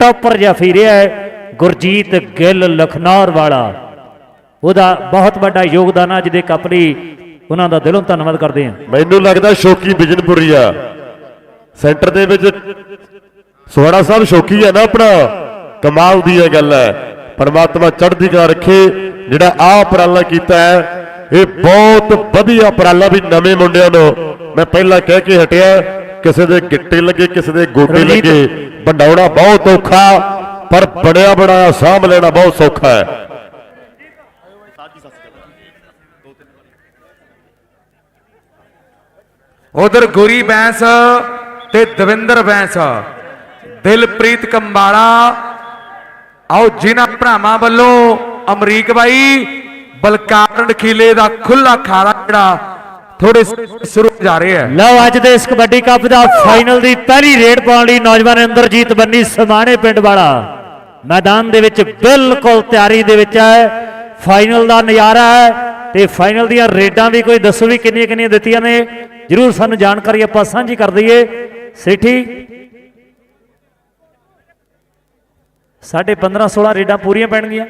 Topper ਜਫੀ ਰਿਹਾ ਹੈ ਗੁਰਜੀਤ ਗਿੱਲ ਲਖਨੌਰ ਵਾਲਾ। ਉਹਦਾ ਬਹੁਤ ਵੱਡਾ ਯੋਗਦਾਨ ਆ ਅੱਜ ਦੇ ਕੱਪ ਲਈ ਉਹਨਾਂ ਦਾ ਦਿਲੋਂ ਧੰਨਵਾਦ ਕਰਦੇ ਹਾਂ। ਮੈਨੂੰ ਲੱਗਦਾ ਸ਼ੋਕੀ ਬਿਜਨਪੁਰੀ ਆ। ਸੈਂਟਰ ਦੇ ਵਿੱਚ ਸੋਹਣਾ ਸਾਹਿਬ ਸ਼ੋਕੀ ਹੈ ਨਾ ਆਪਣਾ। ਕਮਾਲ ਦੀ ਇਹ ਗੱਲ ਹੈ। ਪਰਮਾਤਮਾ ਚੜ੍ਹਦੀ ਕਲਾ ਰੱਖੇ ਜਿਹੜਾ ਆ ਉਪਰਾਲਾ ਕੀਤਾ ਹੈ ਇਹ ਬਹੁਤ ਵਧੀਆ ਉਪਰਾਲਾ ਵੀ ਨਵੇਂ ਮੁੰਡਿਆਂ ਨੂੰ। ਮੈਂ ਪਹਿਲਾਂ ਕਹਿ ਕੇ ਹਟਿਆ ਕਿਸੇ ਦੇ ਗਿੱਟੇ ਲੱਗੇ ਕਿਸੇ ਦੇ ਗੋਡੇ। ਲੱਗੇ। ਵੰਡਾਉਣਾ ਬਹੁਤ ਔਖਾ, ਪਰ ਬਣਿਆ ਬਣਾਇਆ ਸਾਂਭ ਲੈਣਾ ਬਹੁਤ ਸੌਖਾ ਹੈ। ਉਧਰ ਗੁਰੀ ਬੈਂਸ ਤੇ ਦਵਿੰਦਰ ਬੈਂਸ, ਦਿਲਪ੍ਰੀਤ ਕੰਬਾਲਾ, ਆਓ ਜਿਨ੍ਹਾਂ ਭਰਾਵਾਂ ਵੱਲੋਂ ਅਮਰੀਕ ਬਾਈ ਬਲਕਾਰ ਨਖੀਲੇ ਦਾ ਖੁੱਲਾ ਖਾਲਾ ਜਿਹੜਾ ਥੋੜੇ ਸ਼ੁਰੂ ਜਾ ਰਿਹਾ ਹੈ ਲਓ ਅੱਜ ਦੇ ਇਸ ਕਬੱਡੀ ਕੱਪ ਦਾ ਫਾਈਨਲ ਦੀ ਪਹਿਲੀ ਰੇਡ ਪਾਉਣ ਲਈ ਨੌਜਵਾਨ ਇੰਦਰਜੀਤ ਬੰਨੀ ਸਮਾਣੇ ਪਿੰਡ ਵਾਲਾ। ਮੈਦਾਨ ਦੇ ਵਿੱਚ ਬਿਲਕੁਲ ਤਿਆਰੀ ਦੇ ਵਿੱਚ ਹੈ। ਫਾਈਨਲ ਦਾ ਨਜ਼ਾਰਾ ਹੈ ਤੇ ਫਾਈਨਲ ਦੀਆਂ ਰੇਡਾਂ ਵੀ ਕੋਈ ਦੱਸੋ ਵੀ ਕਿੰਨੀਆਂ ਕਿੰਨੀਆਂ ਦਿੱਤੀਆਂ ਨੇ। ਜਰੂਰ ਸਾਨੂੰ ਜਾਣਕਾਰੀ ਆਪਾਂ ਸਾਂਝੀ ਕਰ ਦਈਏ। ਸੇਠੀ ਸਾਡੇ 15 16 ਰੇਡਾਂ ਪੂਰੀਆਂ ਪੈਣਗੀਆਂ।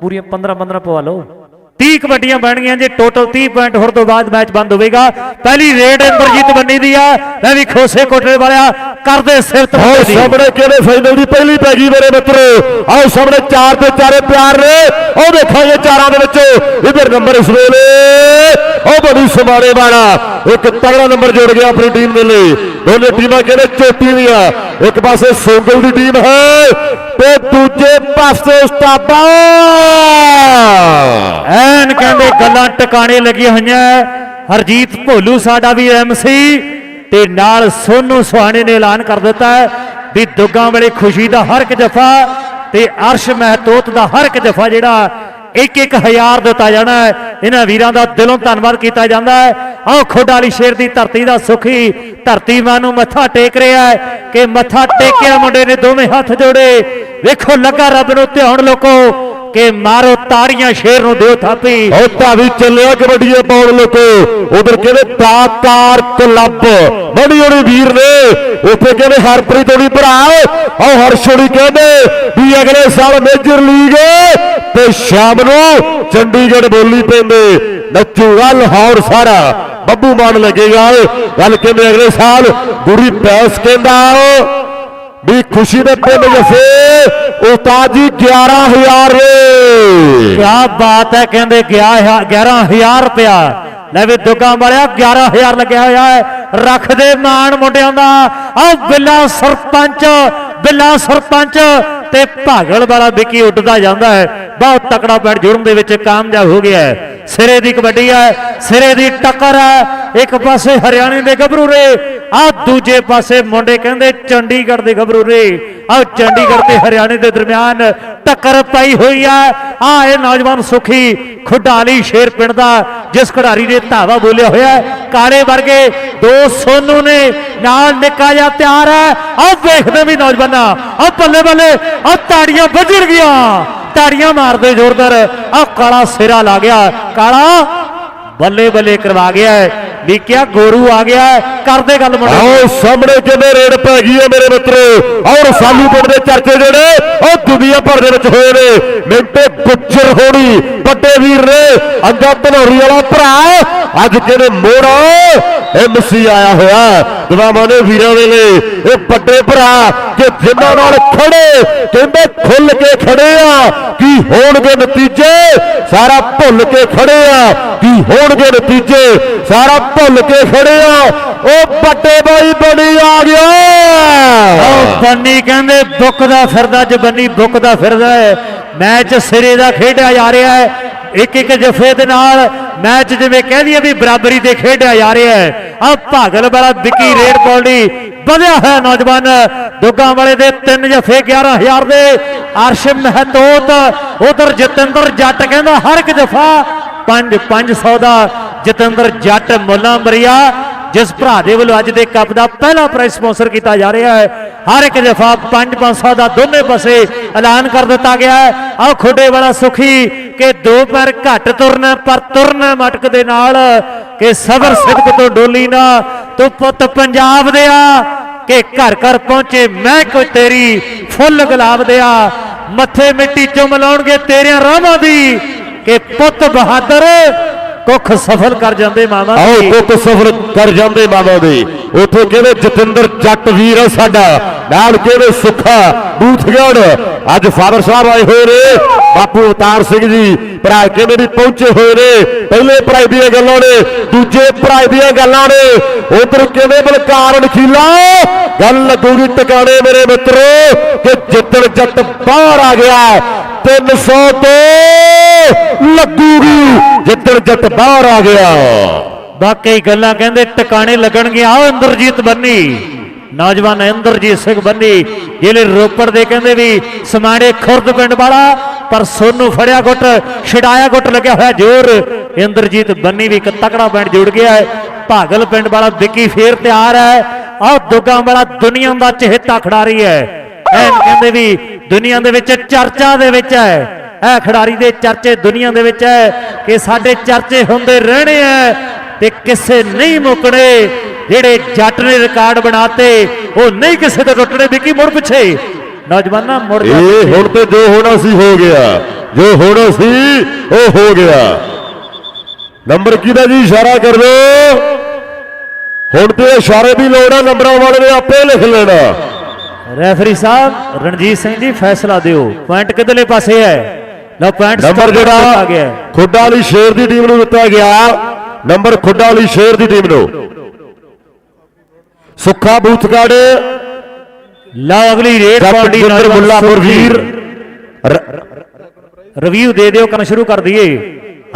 ਪੂਰੀਆਂ 15 15 ਪਵਾ ਲਓ। 30 ਕਬੱਡੀਆਂ ਬਣਗੀਆਂ ਜੇ ਟੋਟਲ 30 ਪੁਆਇੰਟ ਹੋਣ ਤੋਂ ਬਾਅਦ ਮੈਚ ਬੰਦ ਹੋਵੇਗਾ। ਪਹਿਲੀ ਰੇਡ ਇੰਦਰਜੀਤ ਬੰਨੀ ਦੀ ਆ। ਮੈਂ ਵੀ ਖੋਸੇ ਕੋਟਲੇ ਵਾਲਿਆ ਕਰਦੇ ਸਿਰ ਆਓ ਤੋਂ ਦੀ। ਸਾਹਮਣੇ ਕਿਹੜੇ ਫਾਈਨਲ ਦੀ ਪਹਿਲੀ ਪੈ ਗਈ ਮੇਰੇ ਮਿੱਤਰੋ? ਆਓ ਸਾਹਮਣੇ ਚਾਰ ਤੇ ਚਾਰੇ ਪਿਆਰ ਨੇ। ਉਹ ਦੇਖਾਂਗੇ ਚਾਰਾਂ ਦੇ ਵਿੱਚ। ਇਧਰ ਨੰਬਰ ਇਸ ਵੇਲੇ ਉਹ ਬੜੀ ਸਮਾਰੇ ਵਾਲਾ। ਇੱਕ ਤਗੜਾ ਨੰਬਰ ਜੋੜ ਗਿਆ ਆਪਣੀ ਟੀਮ ਦੇ ਲਈ। ਦੋਨੇ ਟੀਮਾਂ ਕਹਿੰਦੇ ਚੋਟੀ ਦੀਆਂ? ਇੱਕ ਪਾਸੇ ਸੋਗਲ ਦੀ ਟੀਮ ਹੈ ਤੇ ਦੂਜੇ ਪਾਸੇ ਉਸਤਾਦਾ ਐਨ ਕਹਿੰਦੇ ਗੱਲਾਂ ਟਿਕਾਣੇ ਲੱਗੀਆਂ ਹੋਈਆਂ। ਹਰਜੀਤ ਭੋਲੂ ਸਾਡਾ ਵੀ ਐਮਸੀ ਤੇ ਨਾਲ ਸੋਨੂ ਸੁਹਾਣੇ ਨੇ ਐਲਾਨ ਕਰ ਦਿੱਤਾ ਵੀ ਦੁੱਗਾਂ ਵੇਲੇ ਖੁਸ਼ੀ ਦਾ ਹਰ ਇੱਕ ਜਫਾ ਤੇ ਅਰਸ਼ ਮਹਿਤੋਤ ਦਾ ਹਰ ਇੱਕ ਜਫਾ ਜਿਹੜਾ ਇੱਕ ਇੱਕ ਹਜ਼ਾਰ ਦਿੱਤਾ ਜਾਣਾ ਇਹਨਾਂ ਵੀਰਾਂ ਦਾ ਦਿਲੋਂ ਧੰਨਵਾਦ ਕੀਤਾ ਜਾਂਦਾ ਹੈ। ਆਹ ਖੋਡਾ ਵਾਲੀ ਸ਼ੇਰ ਦੀ ਧਰਤੀ ਦਾ ਸੁਖੀ ਧਰਤੀ ਮਾਂ ਨੂੰ ਮੱਥਾ ਟੇਕ ਰਿਹਾ ਹੈ ਕਿ ਮੱਥਾ ਟੇਕਿਆ ਮੁੰਡੇ ਨੇ ਦੋਵੇਂ ਹੱਥ ਜੋੜੇ। ਵੇਖੋ ਲੱਗਾ ਰੱਬ ਨੂੰ ਧਿਆਉਣ ਲੋਕੋ। ਕਿ ਮਾਰੋ ਤਾੜੀਆਂ ਸ਼ੇਰ ਨੂੰ ਦਿਓ ਥਾਪੀ। ਉਹ ਧਾਵੀ ਚੱਲਿਆ ਕਬੱਡੀਏ ਪਾਉਣ ਲੋਕੋ। ਉਧਰ ਕਹਿੰਦੇ ਦਾਤਾਰ ਕਲੱਬ। ਬੜੀ ਹੋਣੀ ਵੀਰ ਨੇ। ਉੱਥੇ ਕਹਿੰਦੇ ਹਰਪ੍ਰੀਤ ਹੋਣੀ ਭਰਾ। ਆਹ ਹਰਸ਼ੋੜੀ ਕਹਿੰਦੇ ਵੀ ਅਗਲੇ ਸਾਲ ਮੇਜਰ ਲੀਗ ਤੇ ਸ਼ਾਮ ਨੂੰ ਚੰਡੀਗੜ੍ਹ ਬੋਲੀ ਪੈਂਦੇ। ਨੱਚੂਗਾ ਲਾਹੌਰ ਸਾਰਾ। ਬੱਬੂ ਮਾਨ ਲੱਗੇਗਾ। ਗੱਲ ਕਹਿੰਦੇ ਅਗਲੇ ਸਾਲ ਗੁਰੀ ਪੈਸ ਕਹਿੰਦਾ। ਵੀ ਖੁਸ਼ੀ ਦੇ ਪਿੰਡ ਜਸੇ ਉਸਤਾਦ ਜੀ 11000 ਰੇ ਕਿਆ ਬਾਤ ਹੈ, ਕਹਿੰਦੇ 11000 ਰੁਪਇਆ। ਲੈ ਵੀ ਦੁੱਗਾ ਵਾਲਿਆ 11000 ਲੱਗਿਆ ਹੋਇਆ ਹੈ। ਰੱਖਦੇ ਮਾਣ ਮੁੰਡਿਆਂ ਦਾ। ਆ ਬਿੱਲਾ ਸਰਪੰਚ ਬਿੱਲਾ ਸਰਪੰਚ। ਤੇ ਭਾਗਲ ਵਾਲਾ ਵਿੱਕੀ ਉੱਡਦਾ ਜਾਂਦਾ ਹੈ। ਬਹੁਤ ਤਕੜਾ ਪੈਰ ਜੁੜਨ ਦੇ ਵਿੱਚ ਕਾਮਯਾਬ ਹੋ ਗਿਆ ਹੈ। ਸਿਰੇ ਦੀ ਕਬੱਡੀ ਹੈ, ਸਿਰੇ ਦੀ ਟੱਕਰ ਹੈ। ਇੱਕ ਪਾਸੇ ਹਰਿਆਣੇ ਦੇ ਗੱਭਰੂ ਰੇ ਆ ਦੂਜੇ ਪਾਸੇ ਮੁੰਡੇ ਕਹਿੰਦੇ ਚੰਡੀਗੜ੍ਹ ਦੇ ਗੱਭਰੂ ਰੇ ਆ ਚੰਡੀਗੜ੍ਹ ਤੇ ਹਰਿਆਣੇ ਦੇ ਦਰਮਿਆਨ ਟੱਕਰ ਪਈ ਹੋਈ ਆ ਆ ਇਹ ਨੌਜਵਾਨ ਸੁਖੀ ਖੁਡਾਲੀ ਸ਼ੇਰ ਪਿੰਡ ਦਾ, ਜਿਸ ਖਿਡਾਰੀ ਨੇ ਧਾਵਾ ਬੋਲਿਆ ਹੋਇਆ ਹੈ। ਕਾਲੇ ਵਰਗੇ ਦੋ ਸੋਨੂ ਨੇ ਨਾਲ ਨਿੱਕਾ ਜਿਹਾ ਤਿਆਰ ਹੈ। ਆ ਵੇਖਦੇ ਵੀ ਨੌਜਵਾਨਾਂ ਆ ਬੱਲੇ ਬੱਲੇ ਆ ਤਾੜੀਆਂ ਵੱਜਣ ਗਿਆ ਤਾੜੀਆਂ ਮਾਰਦੇ ਜ਼ੋਰਦਾਰ। ਆ ਕਾਲਾ ਸਿਰਾ ਲਾ ਗਿਆ। ਕਾਲਾ ਬੱਲੇ ਬੱਲੇ ਕਰਵਾ ਗਿਆ। ਵੀ ਕਿਆ ਗੋਰੂ ਆ ਗਿਆ ਕਰਦੇ ਗੱਲ ਮੁੰਡੇ ਆਓ ਸਾਹਮਣੇ ਕਿਵੇਂ ਰੇਡ ਪੈ ਗਈ ਹੈ ਮੇਰੇ ਮਿੱਤਰੋ ਔਰ ਸਾਲੂ ਪਿੰਡ ਦੇ ਚਰਚੇ ਜਿਹੜੇ ਉਹ ਦੁਨੀਆ ਭਰ ਦੇ ਵਿੱਚ ਹੋਏ ਨੇ। ਮਿੰਟੇ ਗੁੱਜਰ ਹੋਣੀ ਵੱਡੇ ਵੀਰ ਨੇ ਅੰਗਾ ਧਨੌਰੀ ਵਾਲਾ ਭਰਾ ਅੱਜ ਕਿਹਨੇ ਮੋੜਾ ਐਮਸੀ ਆਇਆ ਹੋਇਆ। ਦਵਾਵਾਂ ਨੇ ਵੀਰਾਂ ਦੇ ਲਈ ਇਹ ਵੱਡੇ ਭਰਾ ਕਿ ਜਿਨ੍ਹਾਂ ਨਾਲ ਖੜੇ ਕਹਿੰਦੇ ਖੁੱਲ ਕੇ ਖੜੇ ਆ ਕੀ ਹੋਣਗੇ ਨਤੀਜੇ? ਸਾਰਾ ਭੁੱਲ ਕੇ ਖੜੇ ਆ ਕੀ ਹੋਣਗੇ ਨਤੀਜੇ? ਸਾਰਾ ਭੁੱਲ ਕੇ ਖੜੇ ਉਹ ਵੱਡੇ ਬਾਈ ਬਣੀ ਆ ਗਿਆ। ਉਹ ਬੰਨੀ ਕਹਿੰਦੇ ਬੁੱਕ ਦਾ ਫਿਰਦਾ, ਜ ਬੰਨੀ ਦਾ ਫਿਰਦਾ ਹੈ, ਮੈਚ ਸਿਰੇ ਦਾ ਖੇਡਿਆ ਜਾ ਰਿਹਾ ਹੈ। ਇੱਕ ਇੱਕ ਜਫੇ ਦੇ ਨਾਲ ਮੈਚ ਜਿਵੇਂ ਕਹਿੰਦੀ ਵੀ ਬਰਾਬਰੀ ਤੇ ਖੇਡਿਆ ਜਾ ਰਿਹਾ ਹੈ। ਆ ਭਾਗਲ ਵਾਲਾ ਵਿੱਕੀ ਰੇਡ ਪੌੜੀ ਵਧਿਆ ਹੈ ਨੌਜਵਾਨ। ਦੁੱਗਾ ਵਾਲੇ ਦੇ ਤਿੰਨ ਜਫੇ 11000 ਦੇ। ਅਰਸ਼ ਮਹਤੋਤ, ਉਧਰ ਜਤਿੰਦਰ ਜੱਟ ਕਹਿੰਦਾ, ਹਰ ਇੱਕ ਜਫਾ 5 500 ਦਾ ਜਤਿੰਦਰ ਜੱਟ ਮੁੱਲਾ ਮਰੀਆ ਜਿਸ ਭਰਾ ਦੇ ਵੱਲੋਂ ਅੱਜ ਦੇ ਕੱਪ ਦਾ ਪਹਿਲਾ ਪ੍ਰਾਈਜ਼ ਸਪਾਂਸਰ ਕੀਤਾ ਜਾ ਰਿਹਾ ਹੈ। ਹਰ ਇੱਕ ਦਫਾ 5-500 ਦਾ ਦੋਨੇ ਪਾਸੇ ਐਲਾਨ ਕਰ ਦਿੱਤਾ ਗਿਆ ਹੈ। ਆਹ ਖੋਡੇ ਵਾਲਾ ਸੁਖੀ ਕਿ ਦੋ ਪੈਰ ਘੱਟ ਤੁਰਨਾ, ਪਰ ਤੁਰਨਾ ਮਟਕ ਦੇ ਨਾਲ, ਕਿ ਸਬਰ ਸਿਦਕ ਤੋਂ ਡੋਲੀ ਨਾ, ਤੂੰ ਪੁੱਤ ਪੰਜਾਬ ਦੇ ਆ, ਕਿ ਘਰ ਘਰ ਪਹੁੰਚੇ ਮੈਂ ਕੋਈ ਤੇਰੀ ਫੁੱਲ ਗੁਲਾਬ ਦੇ ਆ। ਮੱਥੇ ਮਿੱਟੀ ਚੁੰਮ ਲਾਉਣਗੇ ਤੇਰੀਆਂ ਰਾਹਾਂ ਦੀ ਕਿ ਪੁੱਤ ਬਹਾਦਰ ਕੁੱਖ ਸਫਲ ਕਰ ਜਾਂਦੇ ਮਾਮਾ ਆਓ ਦੀ ਪੁੱਤ ਕਰ ਜਾਂਦੇ ਮਾਮਾ ਦੇ। ਉੱਥੇ ਕਹਿੰਦੇ ਜਤਿੰਦਰ ਜੱਟ ਵੀਰ ਆ ਸਾਡਾ? ਨਾਲ ਕਹਿੰਦੇ ਸੁੱਖਾ? ਬੂਥਗੜ। ਅੱਜ ਫਾਦਰ ਸਾਹਿਬ ਆਏ ਹੋਏ ਨੇ। ਬਾਪੂ ਅਵਤਾਰ ਸਿੰਘ ਜੀ, ਭਰਾ ਕਹਿੰਦੇ ਵੀ ਪਹੁੰਚੇ ਹੋਏ ਨੇ? ਪਹਿਲੇ ਭਰਾ ਦੀਆਂ ਗੱਲਾਂ ਨੇ, ਦੂਜੇ ਭਰਾ ਦੀਆਂ ਗੱਲਾਂ ਨੇ। ਉਧਰ ਕਹਿੰਦੇ ਬਲਕਾਰ ਨਖੀਲਾ? ਗੱਲ ਲੱਗੂਗੀ ਟਿਕਾਣੇ ਮੇਰੇ ਮਿੱਤਰੋ ਕਿ ਜਿੱਤਣ ਜੱਟ ਬਾਹਰ ਆ ਗਿਆ। 300 ਤੋਂ ਲੱਗੂਗੀ, ਜਿੱਦਣ ਜੱਟ ਬਾਹਰ ਆ ਗਿਆ। ਬਾਕੀ ਗੱਲਾਂ ਕਹਿੰਦੇ ਟਿਕਾਣੇ ਲੱਗਣਗੇ ਆਓ ਇੰਦਰਜੀਤ ਬੰਨੀ। ਨੌਜਵਾਨ ਇੰਦਰਜੀਤ ਸਿੰਘ ਬੰਨੀ, ਜਿਹੜੇ ਰੋਪੜ ਦੇ ਕਹਿੰਦੇ ਵੀ ਸਮਾਣੇ ਖੁਰਦ ਪਿੰਡ ਵਾਲਾ, ਪਰ ਸੋਨੂੰ ਫੜਿਆ ਗੁੱਟ, ਛਡਾਇਆ ਗੁੱਟ ਲੱਗਿਆ ਹੋਇਆ ਜ਼ੋਰ। ਇੰਦਰਜੀਤ ਬੰਨੀ ਵੀ ਇੱਕ ਤਕੜਾ ਪਿੰਡ ਜੁੜ ਗਿਆ ਹੈ। ਭਾਗਲ ਪਿੰਡ ਵਾਲਾ ਵਿੱਕੀ ਫੇਰ ਤਿਆਰ ਹੈ। ਆਹ ਦੁੱਗਾ ਵਾਲਾ ਦੁਨੀਆ ਦਾ ਚਹੇਤਾ ਖਿਡਾਰੀ ਹੈ। ਐਨ ਕਹਿੰਦੇ ਵੀ ਦੁਨੀਆ ਦੇ ਵਿੱਚ ਚਰਚਾ ਦੇ ਵਿੱਚ ਹੈ। ਇਹ ਖਿਡਾਰੀ ਦੇ ਚਰਚੇ ਦੁਨੀਆ ਦੇ ਵਿੱਚ ਹੈ ਕਿ ਸਾਡੇ ਚਰਚੇ ਹੁੰਦੇ ਰਹਿਣੇ ਆ ਤੇ ਕਿਸੇ ਨਹੀਂ ਮੁੱਕਣੇ। ਜਿਹੜੇ ਜੱਟ ਨੇ ਰਿਕਾਰਡ ਬਣਾਤੇ ਉਹ ਨਹੀਂ ਕਿਸੇ ਤੋਂ ਟੁੱਟਣੇ। ਵਿੱਕੀ ਮੁੜ ਪਿੱਛੇ। ਨੌਜਵਾਨਾਂ ਮੁੜ ਇਹ। ਹੁਣ ਤੇ ਜੋ ਹੋਣਾ ਸੀ ਹੋ ਗਿਆ ਜੋ ਹੋਣਾ ਸੀ ਉਹ ਹੋ ਗਿਆ। ਨੰਬਰ ਕਿਹਦਾ ਜੀ? ਇਸ਼ਾਰਾ ਕਰ ਦਿਓ। ਹੁਣ ਤੇ ਇਸ਼ਾਰੇ ਦੀ ਲੋੜ ਆ ਨੰਬਰਾਂ ਵਾਲੇ ਨੇ ਆਪੇ ਲਿਖ ਲੈਣਾ। ਰੈਫਰੀ ਸਾਹਿਬ ਰਣਜੀਤ ਸਿੰਘ ਜੀ ਫੈਸਲਾ ਦਿਓ। ਪੁਆਇੰਟ ਕਿਧਰਲੇ ਪਾਸੇ ਹੈ? ਲਓ ਪੁਆਇੰਟ ਨੰਬਰ ਆ ਜਿਹੜਾ। ਖੁੱਡਾ ਵਾਲੀ ਸ਼ੇਰ ਦੀ ਟੀਮ ਨੂੰ ਦਿੱਤਾ ਗਿਆ। ਨੰਬਰ ਖੁੱਡਾ ਵਾਲੀ ਸ਼ੇਰ ਦੀ ਟੀਮ ਨੂੰ। ਸੁੱਖਾ ਬੂਥਗੜ ਲਓ ਅਗਲੀ ਰੇਡ ਪਾਰਟੀ ਜਗਜਿੰਦਰ ਮੁੱਲਾਪੁਰ ਵੀਰ ਰਿਵਿਊ ਦੇ ਦਿਓ ਕੰਮ ਸ਼ੁਰੂ ਕਰ ਦਈਏ।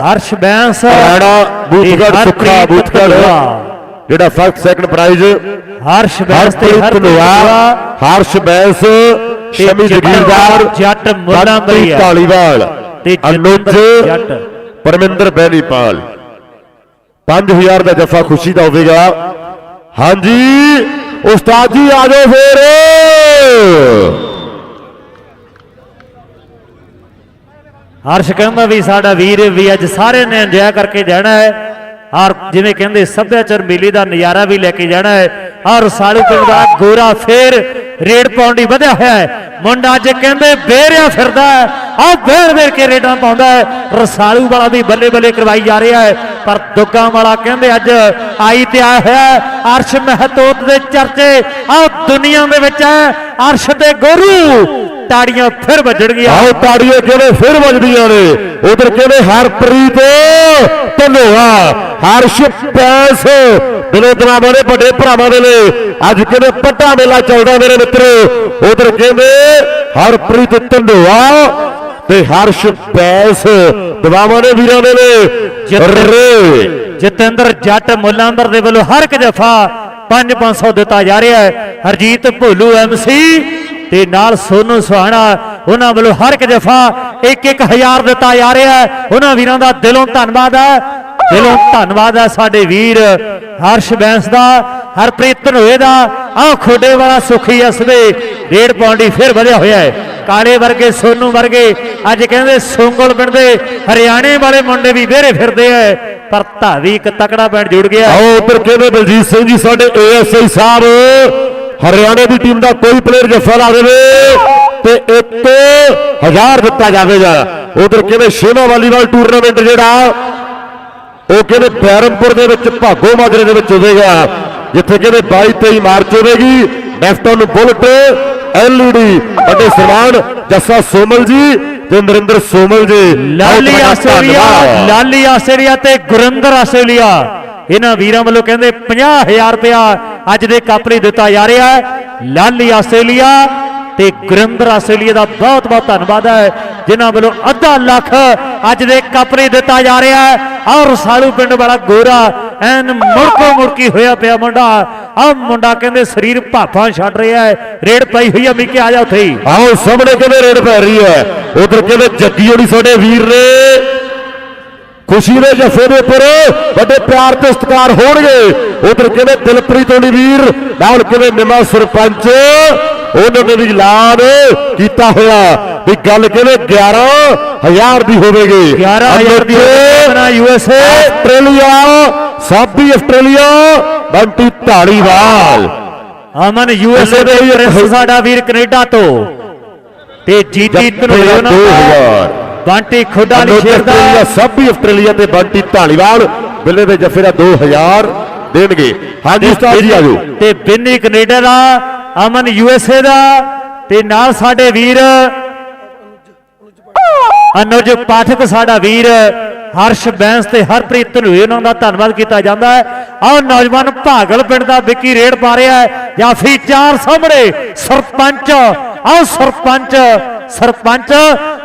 ਹਰਸ਼ ਬੈਂਸ ਰਾਣਾ ਬੂਥਗੜ ਸੁੱਖਾ ਬੂਥਗੜ। ਜਿਹੜਾ first second prize Harsh Bains ਤੇ। ਹਰਸ਼ ਬੈਂਸ। ਸ਼ਮੀ ਜਗੀਰਦਾਰ ਜੱਟ ਮੁੱਲਾਂ ਬਰੀਆ। ਢਾਲੀਵਾਲ ਤੇ ਅਨੁਜ ਜੱਟ। ਪਰਮਿੰਦਰ ਬੈਲੀਪਾਲ 5000 ਦਾ ਜਫਾ ਖੁਸ਼ੀ ਦਾ ਹੋਵੇਗਾ। ਹਾਂਜੀ ਉਸਤਾਦ ਜੀ ਆ ਜਾਓ ਫੇਰ। ਹਰਸ਼ ਕਹਿੰਦਾ ਵੀ ਸਾਡਾ ਵੀਰ ਵੀ ਅੱਜ ਸਾਰੇ ਨੇ ਇੰਜੋਏ ਕਰਕੇ ਜਾਣਾ ਹੈ। ਔਰ ਜਿਵੇਂ ਕਹਿੰਦੇ ਸੱਭਿਆਚਾਰ ਮੇਲੇ ਦਾ ਨਜ਼ਾਰਾ ਵੀ ਲੈ ਕੇ ਜਾਣਾ ਹੈ। ਔਰ ਸਾਲੂ ਪਿੰਡ ਦਾ ਗੋਰਾ ਫੇਰ ਰੇਡ ਪਾਉਣ ਦੀ ਵਧਿਆ ਹੋਇਆ ਹੈ। ਮੁੰਡਾ ਅੱਜ ਕਹਿੰਦੇ ਬੇਰਿਆ ਫਿਰਦਾ ਹੈ। ਆ ਬੇਰ ਬੇਰ ਕੇ ਰੇਡਾਂ ਪਾਉਂਦਾ ਹੈ। ਰਸਾਲੂ ਵਾਲਾ ਵੀ ਬੱਲੇ ਬੱਲੇ ਕਰਵਾਈ ਜਾ ਰਿਹਾ ਹੈ। ਪਰ ਦੁੱਗਾ ਵਾਲਾ ਕਹਿੰਦੇ ਅੱਜ ਆਈ ਤੇ ਆਇਆ ਹੋਇਆ ਅਰਸ਼ ਮਹਤੋਤ ਦੇ ਚਰਚੇ ਆ ਦੁਨੀਆ ਦੇ ਵਿੱਚ ਹੈ। ਅਰਸ਼ ਤੇ ਗੁਰੂ ਤਾੜੀਆਂ ਫਿਰ ਵੱਜਣਗੀਆਂ। ਆਓ ਤਾੜੀਆਂ ਕਿਵੇਂ ਫਿਰ ਵੱਜਦੀਆਂ ਨੇ? ਉਧਰ ਕਹਿੰਦੇ ਹਰਪ੍ਰੀਤ ਧਨੋਆ ਹਰਸ਼ ਪੈਸ ਦਿਲੋਂ ਦਰਾਵਾਂ ਦੇ ਵੱਡੇ ਭਰਾਵਾਂ ਦੇ ਨੇ ਅੱਜ ਕਹਿੰਦੇ ਪੱਟਾ ਮੇਲਾ ਚੱਲਦਾ ਮੇਰੇ ਮਿੱਤਰੋ? ਉਧਰ ਕਹਿੰਦੇ ਹਰਪ੍ਰੀਤ ਧਨੋਆ ਤੇ ਹਰਸ਼ ਪੈਸ ਦਵਾਵਾਂ ਦੇ ਵੀਰਾਂ ਦੇ ਰੇ ਜਤਿੰਦਰ ਜੱਟ ਮੁੱਲਾਂਦਰ ਦੇ ਵੱਲੋਂ ਹਰ ਇੱਕ ਜਫਾ 5-500 ਦਿੱਤਾ ਜਾ ਰਿਹਾ ਹੈ। ਹਰਜੀਤ ਭੋਲੂ ਐਮਸੀ ਤੇ ਨਾਲ ਸੋਨੂ ਸੁਹਾਣਾ, ਉਹਨਾਂ ਵੱਲੋਂ ਹਰ ਇੱਕ ਜਫਾ 1-1000 ਦਿੱਤਾ ਜਾ ਰਿਹਾ ਹੈ। ਉਹਨਾਂ ਵੀਰਾਂ ਦਾ ਦਿਲੋਂ ਧੰਨਵਾਦ ਹੈ। ਦਿਲੋਂ ਧੰਨਵਾਦ ਹੈ ਸਾਡੇ ਵੀਰ ਹਰਸ਼ ਬੈਂਸ ਦਾ, ਹਰਪ੍ਰੀਤ ਧਨੋਏ ਦਾ। ਆਹ ਖੋਡੇ ਵਾਲਾ ਸੁਖੀ ਅਸਵੇ ਰੇਡ ਪੌਂਡੀ ਫਿਰ ਵਧਿਆ ਹੋਇਆ ਹੈ। ਕਾਲੇ ਵਰਗੇ, ਸੋਨੂ ਵਰਗੇ, ਅੱਜ ਕਹਿੰਦੇ ਸੋਂਗਲ ਪਿੰਡ ਦੇ ਹਰਿਆਣੇ ਵਾਲੇ ਮੁੰਡੇ ਵੀ ਵਿਹਰੇ ਫਿਰਦੇ ਐ ਪਰ ਧਾਵੀ ਇੱਕ ਤਕੜਾ ਪਿੰਡ ਜੁੜ ਗਿਆ ਆਓ, ਉਧਰ ਕਹਿੰਦੇ ਬਲਜੀਤ ਸਿੰਘ ਜੀ, ਸਾਡੇ ਏਐਸਆਈ ਸਾਹਿਬ। ਹਰਿਆਣੇ ਦੀ ਟੀਮ ਦਾ ਕੋਈ ਪਲੇਅਰ ਜੱਫਾ ਲਾ ਦੇਵੇ ਤੇ 1000 ਦਿੱਤਾ ਜਾਵੇਗਾ ਉਧਰ ਕਹਿੰਦੇ ਸ਼ੇਮਾ ਵਾਲੀਬਾਲ ਟੂਰਨਾਮੈਂਟ ਜਿਹੜਾ ਉਹ ਕਹਿੰਦੇ ਬੈਰਮਪੁਰ ਦੇ ਵਿੱਚ ਭਾਗੋ ਮਾਜਰੇ ਦੇ ਵਿੱਚ ਹੋਵੇਗਾ ਜਿੱਥੇ ਕਹਿੰਦੇ 22 23 ਮਾਰਚ ਹੋਵੇਗੀ ਡੈਫਟਨ ਬੁਲਟ ਐਲਈਡੀ ਵੱਡੇ ਸਨਮਾਨ ਜੱਸਾ ਸੋਮਲ ਜੀ ਤੇ ਨਰਿੰਦਰ ਸੋਮਲ ਜੀ। ਲਾਲੀ ਆਸਟ੍ਰੇਲੀਆ। ਲਾਲੀ ਆਸਟ੍ਰੇਲੀਆ ਤੇ ਗੁਰਿੰਦਰ ਆਸਟ੍ਰੇਲੀਆ। ਇਹਨਾਂ ਵੀਰਾਂ ਵੱਲੋਂ ਕਹਿੰਦੇ 50000 ਰੁਪਇਆ ਅੱਜ ਦੇ ਕੱਪ ਲਈ ਦਿੱਤਾ ਜਾ ਰਿਹਾ ਹੈ। ਲਾਲੀ ਆਸਟ੍ਰੇਲੀਆ ਤੇ ਗੁਰਿੰਦਰ ਆਸਟ੍ਰੇਲੀਆ ਦਾ ਬਹੁਤ ਬਹੁਤ ਧੰਨਵਾਦ ਹੈ, ਜਿਨ੍ਹਾਂ ਵੱਲੋਂ ਅੱਧਾ ਲੱਖ ਅੱਜ ਦੇ ਕੱਪ ਲਈ ਦਿੱਤਾ ਜਾ ਰਿਹਾ ਹੈ। ਔਰ ਸਾਲੂ ਪਿੰਡ ਵਾਲਾ ਗੋਰਾ, ਐਨ ਮੁੜਕੋ ਮੁੜਕੀ ਹੋਇਆ ਪਿਆ ਮੁੰਡਾ। ਆਹ ਮੁੰਡਾ ਕਹਿੰਦੇ ਸਰੀਰ ਭਾਫਾਂ ਛੱਡ ਰਿਹਾ ਹੈ, ਰੇਡ ਪਈ ਹੋਈ ਆ ਮਿੱਕੇ ਆ ਜਾ ਉੱਥੇ ਹੀ। ਆਓ, ਸਾਹਮਣੇ ਕਹਿੰਦੇ ਰੇਡ ਪੈ ਰਹੀ ਹੈ? ਉਧਰ ਕਹਿੰਦੇ ਜੱਗੀ ਹੋਣੀ ਸਾਡੇ ਵੀਰ ਨੇ। ਖੁਸ਼ੀ ਦੇ ਜੱਫੇ ਦੇ ਉੱਪਰ ਵੱਡੇ ਪਿਆਰ ਤੇ ਸਤਿਕਾਰ ਹੋਣਗੇ। ਉਧਰ ਕਹਿੰਦੇ ਦਿਲਪ੍ਰੀਤ ਹੋਣੀ ਵੀਰ ਨਾਲ ਕਹਿੰਦੇ ਨਿਮਾ ਸਰਪੰਚ ਉਹਨਾਂ ਨੇ ਵੀ ਐਲਾਨ ਕੀਤਾ ਹੋਇਆ ਵੀ ਗੱਲ ਕਹਿੰਦੇ 11000 ਦੀ ਹੋਵੇਗੀ। 11000 ਦੀ ਬਣਾ USA Australia Sabi Australia Bunty Dhaliwal Aman USA ਦੇ ਪ੍ਰਿੰਸ ਸਾਡਾ ਵੀਰ ਕੈਨੇਡਾ ਤੋਂ। ਤੇ ਜੀਤੀ ਦਾ 2000 ਬੰਟੀ ਖੁੱਡਾ ਵਾਲੀ ਅਨੋਜ ਸ਼ੇਰ ਦਾ ਆਸਟ੍ਰੇਲੀਆ ਸਭ ਵੀ ਆਸਟ੍ਰੇਲੀਆ ਤੇ ਬੰਟੀ ਢਾਲੀਵਾਲ ਬਿੱਲੇ ਦੇ ਜੱਫੇ ਦਾ 2000 ਦੇਣਗੇ। ਹਾਂਜੀ ਉਸਤਾਦ ਜੀ ਆਜੋ। ਤੇ ਬਿੰਨੀ ਕੈਨੇਡਾ ਦਾ ਅਮਨ ਯੂਐਸਏ ਦਾ ਤੇ ਨਾਲ ਸਾਡੇ ਵੀਰ ਅਨੁਜ ਪਾਠਕ ਸਾਡਾ ਵੀਰ ਹਰਸ਼ ਬੈਂਸ ਤੇ ਹਰਪ੍ਰੀਤ ਧਨੋਏ ਉਹਨਾਂ ਦਾ ਧੰਨਵਾਦ ਕੀਤਾ ਜਾਂਦਾ ਹੈ। ਆਹ ਨੌਜਵਾਨ ਭਾਗਲ ਪਿੰਡ ਦਾ ਵਿੱਕੀ ਰੇਡ ਪਾ ਰਿਹਾ ਹੈ। ਜਾਫੀ ਚਾਰ ਸਾਹਮਣੇ ਸਰਪੰਚ ਆਹ ਸਰਪੰਚ ਸਰਪੰਚ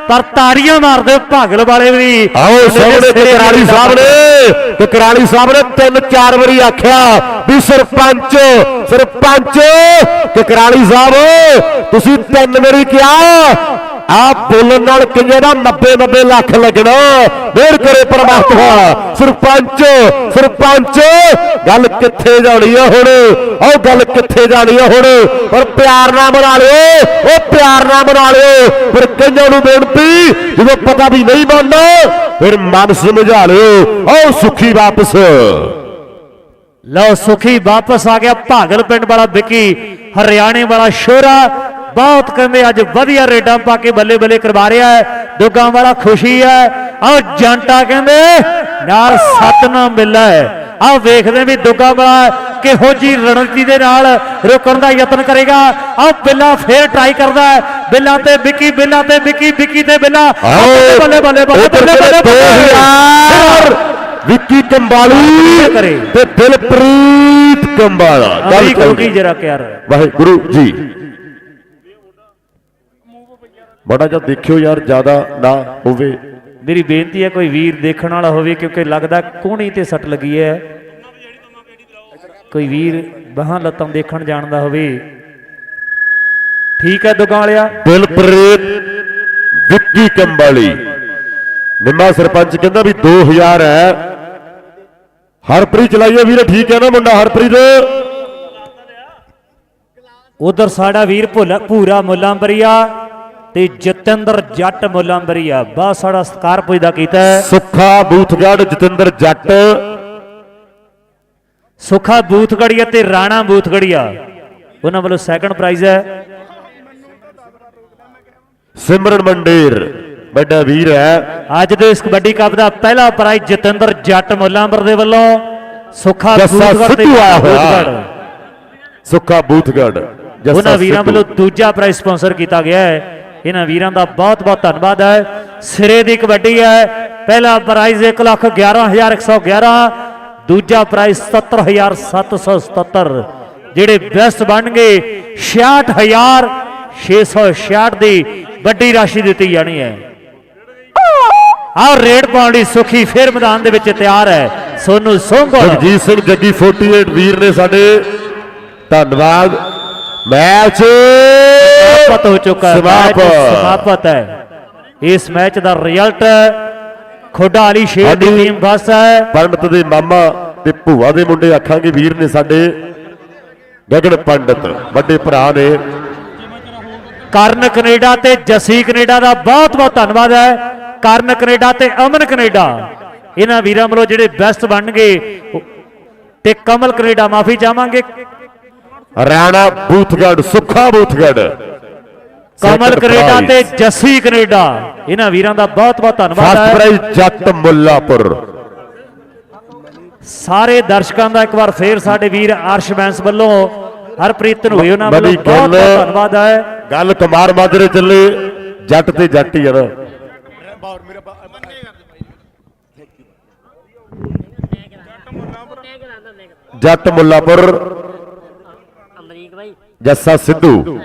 ਪਰ ਤਾੜੀਆਂ ਮਾਰਦੇ ਭਾਗਲ ਵਾਲੇ ਵੀ। ਆਓ ਸਾਹਮਣੇ ਕਕਰਾਲੀ ਸਾਹਿਬ ਨੇ ਕਕਰਾਲੀ ਸਾਹਿਬ ਨੇ ਤਿੰਨ ਚਾਰ ਵਾਰੀ ਆਖਿਆ ਵੀ ਸਰਪੰਚ ਸਰਪੰਚ ਕਕਰਾਲੀ ਸਾਹਿਬ ਤੁਸੀਂ ਤਿੰਨ ਵਾਰੀ ਕਿਹਾ ਆ ਬੋਲਣ ਨਾਲ ਕਿੰਨੇ ਦਾ? 90 90 ਲੱਖ ਲੱਗਣਾ। ਮਿਹਰ ਕਰੇ ਪਰਮਾਤਮਾ। ਸਰਪੰਚ ਸਰਪੰਚ, ਗੱਲ ਕਿੱਥੇ ਜਾਣੀ ਆ ਹੁਣ? ਉਹ ਗੱਲ ਕਿੱਥੇ ਜਾਣੀ ਆ ਹੁਣ? ਪਰ ਪਿਆਰ ਨਾਲ ਬਣਾ ਲਿਓ। ਉਹ ਪਿਆਰ ਨਾਲ ਬਣਾ ਲਿਓ। ਪਰ ਕਈਆਂ ਨੂੰ ਬੇਨਤੀ, ਜਦੋਂ ਪਤਾ ਵੀ ਨਹੀਂ ਬਣਦਾ, ਫਿਰ ਮਨ ਸਮਝਾ ਲਿਓ। ਉਹ ਸੁਖੀ ਵਾਪਸ। ਲਓ, ਸੁਖੀ ਵਾਪਸ ਆ ਗਿਆ ਭਾਗਲ ਪਿੰਡ ਵਾਲਾ ਵਿੱਕੀ, ਹਰਿਆਣੇ ਵਾਲਾ ਸ਼ੋਰਾ। ਬਹੁਤ ਕਹਿੰਦੇ ਅੱਜ ਵਧੀਆ ਰੇਡਾਂ ਪਾ ਕੇ ਬੱਲੇ ਬੱਲੇ ਕਰਵਾ ਰਿਹਾ ਹੈ। ਦੁੱਗਾਂ ਵਾਲਾ ਖੁਸ਼ੀ ਹੈ। ਆਹ ਜੰਟਾ ਕਹਿੰਦੇ ਨਾਲ ਸਤਨਾਮ ਮਿਲਾ ਹੈ। ਆਹ ਵੇਖਦੇ ਵੀ ਦੁੱਗਾ ਵਾਲਾ ਕਿਹੋ ਜੀ ਰਣਨੀਤੀ ਦੇ ਨਾਲ ਰੋਕਣ ਦਾ ਯਤਨ ਕਰੇਗਾ। ਆਹ ਬਿੱਲਾ ਫੇਰ ਟਰਾਈ ਕਰਦਾ ਹੈ। ਬਿੱਲਾ ਤੇ ਵਿੱਕੀ ਬਿੱਲਾ ਤੇ ਵਿੱਕੀ ਵਿੱਕੀ ਤੇ ਬਿੱਲਾ। ਬੱਲੇ ਬੱਲੇ ਬੱਲੇ ਬੱਲੇ ਬੱਲੇ ਕਿਹੜੇ ਬੱਲੇ 2000 ਵਿੱਕੀ ਕੰਬਾਲੀ। ਤੇ ਦਿਲਪ੍ਰੀਤ ਕੰਬਾਲਾ। ਗੱਲ ਅਮਰੀਕ ਕਰੋ ਰੁਕੀ ਜਰਾ ਯਾਰ ਵਾਹਿਗੁਰੂ ਜੀ। ਬੜਾ ਜਿਹਾ ਦੇਖਿਓ ਯਾਰ ਜ਼ਿਆਦਾ ਨਾ ਹੋਵੇ। ਮੇਰੀ ਬੇਨਤੀ ਹੈ ਕੋਈ ਵੀਰ ਦੇਖਣ ਵਾਲਾ ਹੋਵੇ ਕਿਉਂਕਿ ਲੱਗਦਾ ਕੋਹਣੀ ਤੇ ਸੱਟ ਲੱਗੀ ਹੈ। ਕੋਈ ਵੀਰ ਬਾਹਾਂ ਲੱਤਾਂ ਦੇਖਣ ਜਾਣਦਾ ਹੋਵੇ। ਠੀਕ ਹੈ ਦੁਕਾਨ ਵਾਲਿਆ ਦਿਲਪ੍ਰੀਤ ਵਿੱਕੀ ਕੰਬਾਲੀ। ਨਿੰਮਾ ਸਰਪੰਚ ਕਹਿੰਦਾ ਵੀ 2000 ਹੈ। ਹਰਪ੍ਰੀਤ ਚਲਾਈਏ ਵੀਰੇ ਠੀਕ ਹੈ ਨਾ ਮੁੰਡਾ ਹਰਪ੍ਰੀਤ? ਉਧਰ ਸਾਡਾ ਵੀਰ ਭੁੱਲਾ ਭੂਰਾ ਮੁੱਲਾਂਬਰੀਆ ਤੇ ਜਤਿੰਦਰ ਜੱਟ ਮੁੱਲਾਂਬਰੀਆ ਬਹੁਤ ਸਾਡਾ ਸਤਿਕਾਰ ਪੁੱਜਦਾ ਕੀਤਾ ਸੁੱਖਾ ਬੂਥਗੜ ਜਤਿੰਦਰ ਜੱਟ। ਸੁਖਾ ਬੂਥਗੜੀਆ ਤੇ ਰਾਣਾ ਬੂਥਗੜੀਆ ਉਹਨਾਂ ਵੱਲੋਂ ਸੈਕੰਡ ਪ੍ਰਾਈਜ਼ ਹੈ। ਸਿਮਰਨ ਮੰਡੇਰ ਵੱਡਾ ਵੀਰ ਹੈ। ਅੱਜ ਦੇ ਇਸ ਕਬੱਡੀ ਕੱਪ ਦਾ ਪਹਿਲਾ ਪ੍ਰਾਈਜ਼ ਜਤਿੰਦਰ ਜੱਟ ਮੁੱਲਾਂਬਰ ਦੇ ਵੱਲੋਂ ਸੁਖਾ ਜੱਸਾ ਬੂਥਗੜ੍ਹ ਤੇ ਸਿੱਧੂ ਆਇਆ ਹੋਇਆ। ਬੂਥਗੜ੍ਹ। ਸੁੱਖਾ ਬੂਥਗੜ ਉਹਨਾਂ ਵੀਰਾਂ। ਵੱਲੋਂ ਦੂਜਾ ਪ੍ਰਾਈਜ਼ ਸਪਾਂਸਰ ਕੀਤਾ ਗਿਆ ਹੈ। ਇਹਨਾਂ ਵੀਰਾਂ ਦਾ ਬਹੁਤ ਬਹੁਤ ਧੰਨਵਾਦ ਹੈ। ਸਿਰੇ ਦੀ ਕਬੱਡੀ ਹੈ। ਪਹਿਲਾ ਪ੍ਰਾਈਜ਼ 111111 ਦੂਜਾ ਪ੍ਰਾਈਜ਼ 77777 ਜਿਹੜੇ ਬੈਸਟ ਬਣਨਗੇ 66666 ਦੀ ਵੱਡੀ ਰਾਸ਼ੀ ਦਿੱਤੀ ਜਾਣੀ ਹੈ। ਆਹ ਰੇਡ ਪਾਉਣ ਲਈ ਸੁਖੀ ਫੇਰ ਮੈਦਾਨ ਦੇ ਵਿੱਚ ਤਿਆਰ ਹੈ। ਸੋਨੂ ਸੋਂਗਲ। ਜਗਜੀਤ ਸਿੰਘ ਜੱਗੀ 48 ਵੀਰ ਨੇ ਸਾਡੇ, ਧੰਨਵਾਦ। ਮੈਚ ਸਮਾਪਤ ਹੋ ਚੁੱਕਾ ਹੈ ਮੈਚ ਸਮਾਪਤ। ਸਮਾਪਤ ਹੈ। ਇਸ ਮੈਚ ਦਾ ਰਿਜ਼ਲਟ ਖੋਡਾ ਵਾਲੀ ਸ਼ੇਰ ਦੀ। ਟੀਮ ਫਸ ਹੈ। ਪੰਡਤ ਦੇ ਮਾਮਾ ਤੇ ਭੂਆ ਦੇ ਮੁੰਡੇ ਆਖਾਂਗੇ ਵੀਰ ਨੇ ਸਾਡੇ ਗਗਨ ਪੰਡਤ ਵੱਡੇ ਭਰਾ ਨੇ। ਕਰਨ ਕੈਨੇਡਾ ਤੇ ਜੱਸੀ ਕੈਨੇਡਾ ਦਾ ਬਹੁਤ ਬਹੁਤ ਧੰਨਵਾਦ ਹੈ। ਕਰਨ ਕੈਨੇਡਾ ਤੇ ਅਮਨ ਕੈਨੇਡਾ। ਇਹਨਾਂ ਵੀਰਾਂ ਵੱਲੋਂ ਜਿਹੜੇ ਬੈਸਟ ਬਣਨਗੇ ਉਹ- ਤੇ ਕਮਲ ਕੈਨੇਡਾ ਮਾਫੀ ਚਾਹਾਂਗੇ। ਰਾਣਾ ਬੂਥਗੜ ਸੁੱਖਾ ਬੂਥਗੜ ਕਮਲ ਕੈਨੇਡਾ। ਤੇ ਜੱਸੀ ਕੈਨੇਡਾ। ਇਹਨਾਂ ਵੀਰਾਂ ਦਾ ਬਹੁਤ ਬਹੁਤ ਧੰਨਵਾਦ ਫਸਟ ਹੈ ਪ੍ਰਾਈਜ਼ ਜੱਟ ਮੁੱਲਾਪੁਰ। ਸਾਰੇ ਦਰਸ਼ਕਾਂ ਦਾ ਇੱਕ ਵਾਰ ਫੇਰ ਸਾਡੇ ਵੀਰ ਅਰਸ਼ ਬੈਂਸ ਵੱਲੋਂ ਹਰਪ੍ਰੀਤ ਨੂੰ ਹੋਈ ਉਹਨਾਂ ਵੱਲੋਂ ਬਹੁਤ ਬਹੁਤ ਧੰਨਵਾਦ ਹੈ। ਗੱਲ ਕੁਮਾਰ ਮਾਜਰੇ ਚੱਲੇ ਜੱਟ ਤੇ ਜੱਟ ਹੀ ਨਾ। ਜੱਟ ਮੁੱਲਾਪੁਰ। ਅਮਰੀਕ ਭਾਈ ਜੱਸਾ ਸਿੱਧੂ।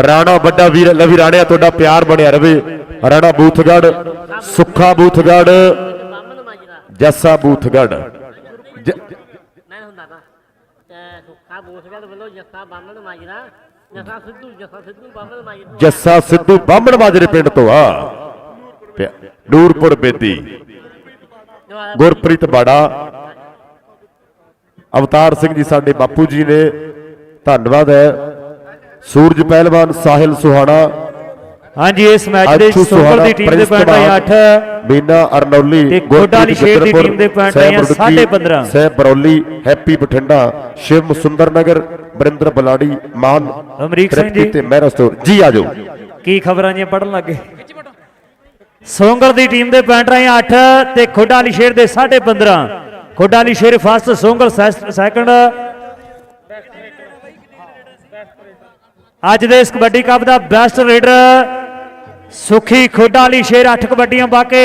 ਰਾਣਾ ਵੱਡਾ ਵੀਰ ਲਵੀ ਰਾਣਿਆ ਤੁਹਾਡਾ ਪਿਆਰ ਬਣਿਆ ਰਵੇ। ਰਾਣਾ ਬੂਥਗੜ ਸੁੱਖਾ ਬੂਥਗੜ ਜੱਸਾ ਬੂਥਗੜ ਜ- ਮੈਂ ਹੁੰਦਾ ਨਾ ਤੇ ਸੁੱਖਾ ਬੋਸਗੜ ਵੱਲੋਂ ਜੱਸਾ ਬਾਮਨ ਮਾਜਰਾ ਜੱਸਾ ਸਿੱਧੂ ਜੱਸਾ ਸਿੱਧੂ ਮਾਜਰਾ ਜੱਸਾ ਸਿੱਧੂ ਬਾਹਮਣ ਮਾਜਰੇ ਪਿੰਡ ਤੋਂ ਆ। ਨੂਰਪੁਰ ਬੇਦੀ। ਗੁਰਪ੍ਰੀਤ ਬਾੜਾ ਅਵਤਾਰ ਸਿੰਘ ਜੀ ਸਾਡੇ ਬਾਪੂ ਜੀ ਨੇ ਧੰਨਵਾਦ ਹੈ। ਸੂਰਜ ਪਹਿਲਵਾਨ ਸਾਹਿਲ ਸੁਹਾਣਾ ਹਾਂਜੀ ਇਸ ਮੈਚ ਦੇ ਸੁਹਾਣਾ ਦੀ ਟੀਮ ਦੇ ਪੁਆਇੰਟ ਆਏ ਧਮਾਲ, 8 ਮੀਨਾ ਅਰਨੌਲੀ ਤੇ ਖੋਡਾ ਵਾਲੀ ਸ਼ੇਰ ਦੀ ਟੀਮ ਦੇ ਪੁਆਇੰਟ ਆਏ ਆ ਸਾਢੇ 15 ਸਹਿਬ ਬਰੌਲੀ ਹੈਪੀ ਬਠਿੰਡਾ ਸ਼ਿਵ ਸੁੰਦਰ ਨਗਰ ਬਰਿੰਦਰ ਬਲਾੜੀ ਮਾਨ ਅਮਰੀਕ ਸਿੰਘ ਜੀ। ਤੇ ਮਹਿਰਾ ਸਟੋਰ। ਜੀ ਆਜੋ ਕੀ ਖਬਰਾਂ ਜੀਆਂ ਪੜਨ ਲੱਗੇ ਸੋਂਗਲ ਦੀ ਟੀਮ ਦੇ ਪੁਆਇੰਟ ਆਏ 8 ਤੇ ਖੋਡਾ ਵਾਲੀ ਸ਼ੇਰ ਦੇ 15.5 ਖੋਡਾ ਵਾਲੀ ਸ਼ੇਰ ਫਸਟ ਸੋਂਗਲ ਸੈਕੰਡ ਅੱਜ ਦੇ ਇਸ ਕਬੱਡੀ ਕੱਪ ਦਾ ਬੈਸਟ ਰੇਡਰ ਸੁਖੀ ਖੋਡਾ ਵਾਲੀ ਸ਼ੇਰ 8 ਕਬੱਡੀਆਂ ਪਾ ਕੇ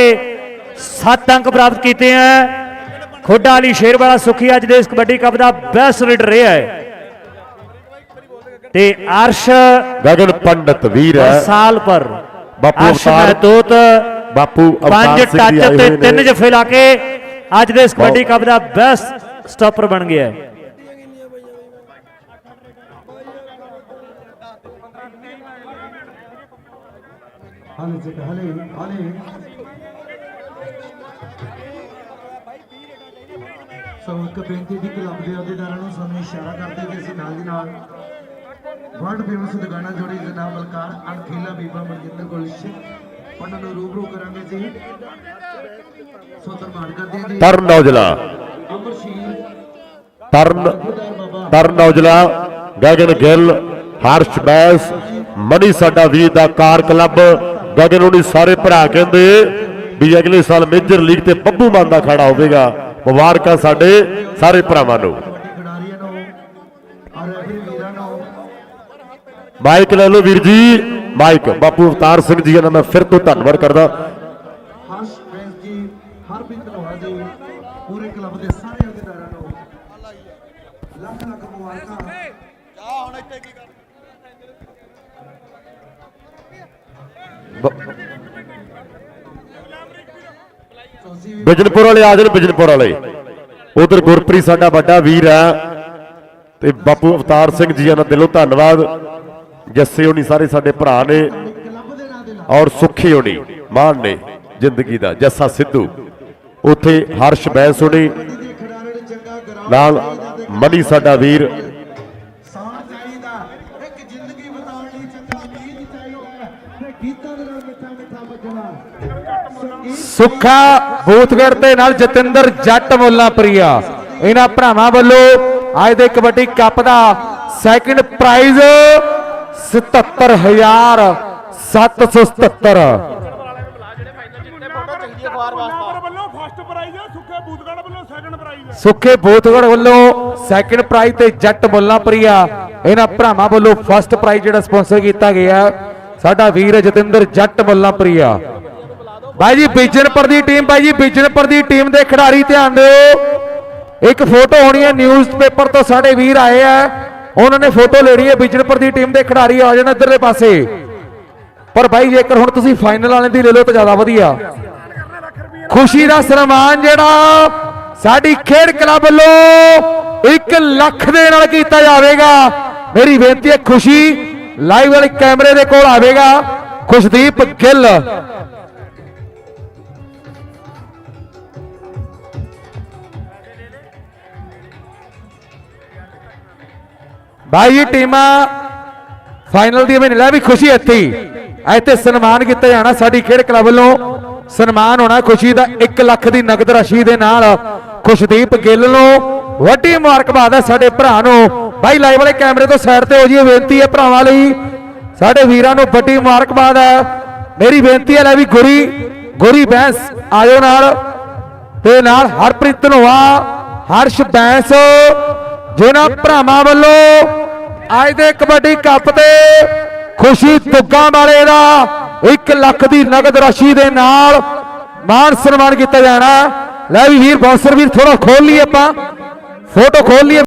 7 ਅੰਕ ਪ੍ਰਾਪਤ ਕੀਤੇ ਹੈ ਖੋਡਾ ਵਾਲੀ ਸ਼ੇਰ ਵਾਲਾ ਸੁਖੀ ਅੱਜ ਦੇ ਇਸ ਕਬੱਡੀ ਕੱਪ ਦਾ ਬੈਸਟ ਰੇਡਰ ਰਿਹਾ ਹੈ ਤੇ ਅਰਸ਼ ਗਗਨ ਪੰਡਤ ਵੀਰ ਹੈ ਸਾਲ ਪਰ ਬਾਪੂ ਅਵਤਾਰ ਮਹਿਤੋਤ ਬਾਪੂ ਪੰਜ ਅਵਤਾਰ ਸਿੰਘ ਟੱਚ ਜੀ ਆਏ ਤੇ ਤਿੰਨ ਜਫੇ ਲਾ ਕੇ ਅੱਜ ਦੇ ਇਸ ਕਬੱਡੀ ਕੱਪ ਦਾ ਬੈਸਟ ਸਟਾਪਰ ਬਣ ਗਿਆ ਹੈ। ਹਾਲੇ ਜੀ ਹਾਲੇ ਹਾਲੇ। ਸੋ ਇੱਕ ਬੇਨਤੀ ਦੀ ਕਲੱਬ ਦੇ ਅਹੁਦੇਦਾਰਾਂ ਨੂੰ, ਸਾਨੂੰ ਇਸ਼ਾਰਾ ਕਰਦੇ ਕਿ ਅਸੀਂ ਨਾਲ ਦੀ ਨਾਲ ਵਰਲਡ ਫੇਮਸ ਦੁਕਾਨਾ ਜੋੜੀ ਜਨਾਬ ਬਲਕਾਰ ਅਣਖੀਲਾ ਬੀਬਾ ਮਨਜਿੰਦਰ ਗੁਲਸ਼ਨ ਉਹਨਾਂ ਨੂੰ ਰੂਬਰੂ ਕਰਾਂਗੇ ਜੀ। ਸੋ ਧੰਨਵਾਦ ਕਰਦੇ ਹਾਂ ਜੀ। ਤਰਨ ਔਜਲਾ। ਤਰਨ ਤਰਨ ਔਜਲਾ ਗਗਨ ਗਿੱਲ ਹਰਸ਼ ਬੈਸ ਮਨੀ ਸਾਡਾ ਵੀਰ ਦਾ ਕਾਰ ਕਲੱਬ ਗਗਨ ਉਹਨੀ ਸਾਰੇ ਭਰਾ ਕਹਿੰਦੇ ਵੀ ਅਗਲੇ ਸਾਲ ਮੇਜਰ ਲੀਗ ਤੇ ਬੱਬੂ ਮਾਨ ਦਾ ਖੜਾ ਹੋਵੇਗਾ। ਮੁਬਾਰਕਾਂ ਸਾਡੇ ਸਾਰੇ ਭਰਾਵਾਂ ਨੂੰ। ਨੂੰ ਨੂੰ। ਮਾਈਕ ਲੈ ਲਓ ਵੀਰ ਜੀ। ਮਾਈਕ ਬਾਪੂ ਅਵਤਾਰ ਸਿੰਘ ਜੀ ਦਾ ਮੈਂ ਫਿਰ ਤੋਂ ਧੰਨਵਾਦ ਕਰਦਾ। ਹਰਸ਼ ਫਰੈਂਸ ਜੀ ਹਰਪ੍ਰੀਤ ਲੋਹਾ ਜੀ ਪੂਰੇ ਕਲੱਬ ਦੇ ਸਾਰੇ ਅਹੁਦੇਦਾਰਾਂ ਨੂੰ ਲੱਖ ਲੱਖ ਮੁਬਾਰਕਾਂ। ਸੋ ਅਸੀਂ ਵੀ ਬਿਜਨਪੁਰ ਵਾਲੇ ਆ ਜਾਣ ਬਿਜਨਪੁਰ ਵਾਲੇ। ਉਧਰ ਗੁਰਪ੍ਰੀਤ ਸਾਡਾ ਵੱਡਾ ਵੀਰ ਆ ਤੇ ਬਾਪੂ ਅਵਤਾਰ ਸਿੰਘ ਜੀ ਦਾ ਦਿਲੋਂ ਧੰਨਵਾਦ। ਜੱਸੇ ਹੋਣੀ ਸਾਰੇ ਸਾਡੇ ਭਰਾ ਨੇ ਔਰ ਸੁਖੀ ਹੋਣੀ, ਮਾਨ ਨੇ ਜ਼ਿੰਦਗੀ ਦਾ, ਜੱਸਾ ਸਿੱਧੂ। ਉੱਥੇ ਹਰਸ਼ ਬੈਂਸ ਹੋਣੀ ਦੇ ਨਾਲ ਮਨੀ ਸਾਡਾ ਵੀਰ। ਸਾਹ ਦੇ ਨਾਲ ਬੂਥਗੜ ਤੇ ਨਾਲ ਜਤਿੰਦਰ ਜੱਟ ਮੁੱਲਾ ਪ੍ਰਿਆ। ਇਹਨਾਂ ਭਰਾਵਾਂ ਵੱਲੋਂ ਅੱਜ ਦੇ ਕਬੱਡੀ ਕੱਪ ਦਾ ਸੈਕਿੰਡ ਪ੍ਰਾਈਜ਼ 77777 ਨਾਗਰ ਵੱਲੋਂ ਫਸਟ ਪ੍ਰਾਈਜ਼ ਹੈ ਸੁੱਕੇ ਬੂਤਗੜ ਵੱਲੋਂ ਸੈਕੰਡ ਪ੍ਰਾਈਜ਼ ਹੈ ਸੁੱਖੇ ਬੂਥਗੜ ਵੱਲੋਂ ਸੈਕਿੰਡ ਪ੍ਰਾਈਜ਼ ਤੇ ਜੱਟ ਮੁੱਲਾ ਇਹਨਾਂ ਭਰਾਵਾਂ ਵੱਲੋਂ ਫਸਟ ਪ੍ਰਾਈਜ਼ ਜਿਹੜਾ ਸਪਾਂਸਰ ਕੀਤਾ ਗਿਆ, ਸਾਡਾ ਵੀਰ ਜਤਿੰਦਰ ਜੱਟ ਮੁੱਲਾ ਪ੍ਰਿਆ ਬਾਈ ਜੀ, ਬਿਜਨਪੁਰ ਦੀ ਟੀਮ ਬਾਈ ਜੀ, ਬਿਜਨਪੁਰ ਦੀ ਟੀਮ ਦੇ ਖਿਡਾਰੀ ਧਿਆਨ ਦਿਓ। ਇੱਕ ਫੋਟੋ ਹੋਣੀ ਹੈ ਨਿਊਜ਼ਪੇਪਰ ਤੋਂ ਸਾਡੇ ਵੀਰ ਆਏ ਆ। ਉਹਨਾਂ ਨੇ ਫੋਟੋ ਲੈਣੀ ਹੈ, ਬਿਜਨਪੁਰ ਦੀ ਟੀਮ ਦੇ ਖਿਡਾਰੀ ਆ ਜਾਣ ਇੱਧਰਲੇ ਪਾਸੇ। ਪਰ ਬਾਈ, ਜੇਕਰ ਹੁਣ ਤੁਸੀਂ ਫਾਈਨਲ ਵਾਲੇ ਦੀ ਲੈ ਲਓ ਤਾਂ ਜ਼ਿਆਦਾ ਵਧੀਆ। ਖੁਸ਼ੀ ਦਾ ਸਨਮਾਨ ਜਿਹੜਾ ਸਾਡੀ ਖੇਡ ਕਲੱਬ ਵੱਲੋਂ 1 ਲੱਖ ਦੇ ਨਾਲ ਕੀਤਾ ਜਾਵੇਗਾ। ਮੇਰੀ ਬੇਨਤੀ ਹੈ, ਖੁਸ਼ੀ ਲਾਈਵ ਵਾਲੇ ਕੈਮਰੇ ਦੇ ਕੋਲ ਆਵੇਗਾ। ਖੁਸ਼ਦੀਪ ਗਿੱਲ। ਭਾਈ ਟੀਮਾਂ ਫਾਈਨਲ ਦੀ ਮੈਨੂੰ ਲੈ ਵੀ ਖੁਸ਼ੀ ਇੱਥੇ ਇੱਥੇ ਸਨਮਾਨ ਕੀਤਾ ਜਾਣਾ ਸਾਡੀ ਖੇਡ ਕਲੱਬ ਵੱਲੋਂ। ਸਨਮਾਨ ਹੋਣਾ ਖੁਸ਼ੀ ਦਾ 1 ਲੱਖ ਦੀ ਨਗਦ ਰਾਸ਼ੀ ਦੇ ਨਾਲ। ਖੁਸ਼ਦੀਪ ਗਿੱਲ ਨੂੰ ਵੱਡੀ ਮੁਬਾਰਕਬਾਦ ਹੈ ਸਾਡੇ ਭਰਾ ਨੂੰ। ਭਾਈ ਲਾਈਵ ਵਾਲੇ ਕੈਮਰੇ ਤੋਂ ਸਾਈਡ ਤੇ ਹੋ ਜੀ ਬੇਨਤੀ ਹੈ ਭਰਾਵਾਂ ਲਈ। ਸਾਡੇ ਵੀਰਾਂ ਨੂੰ ਵੱਡੀ ਮੁਬਾਰਕਬਾਦ ਹੈ। ਮੇਰੀ ਬੇਨਤੀ ਹੈ ਲੈ ਵੀ ਗੁਰੀ ਗੁਰੀ ਬੈਂਸ, ਆਇਓ ਨਾਲ। ਤੇ ਨਾਲ ਹਰਪ੍ਰੀਤ ਧਨੋਆ, ਹਰਸ਼ ਬੈਂਸ, ਜਿਨ੍ਹਾਂ ਭਰਾਵਾਂ ਵੱਲੋਂ ਅੱਜ ਦੇ ਕਬੱਡੀ ਕੱਪ ਤੇ ਖੁਸ਼ੀ ਦੁੱਗਾ ਵਾਲੇ ਦਾ 1 ਲੱਖ ਦੀ ਨਗਦ ਰਾਸ਼ੀ ਦੇ ਨਾਲ ਮਾਨ ਸਨਮਾਨ ਕੀਤਾ ਜਾਣਾ ਲੈ ਵੀ ਵੀਰ ਬੌਂਸਰ ਵੀਰ ਥੋੜਾ ਖੋਲ ਲਈਏ ਆਪਾਂ। ਫੋਟੋ ਖੋਲ ਲਈਏ।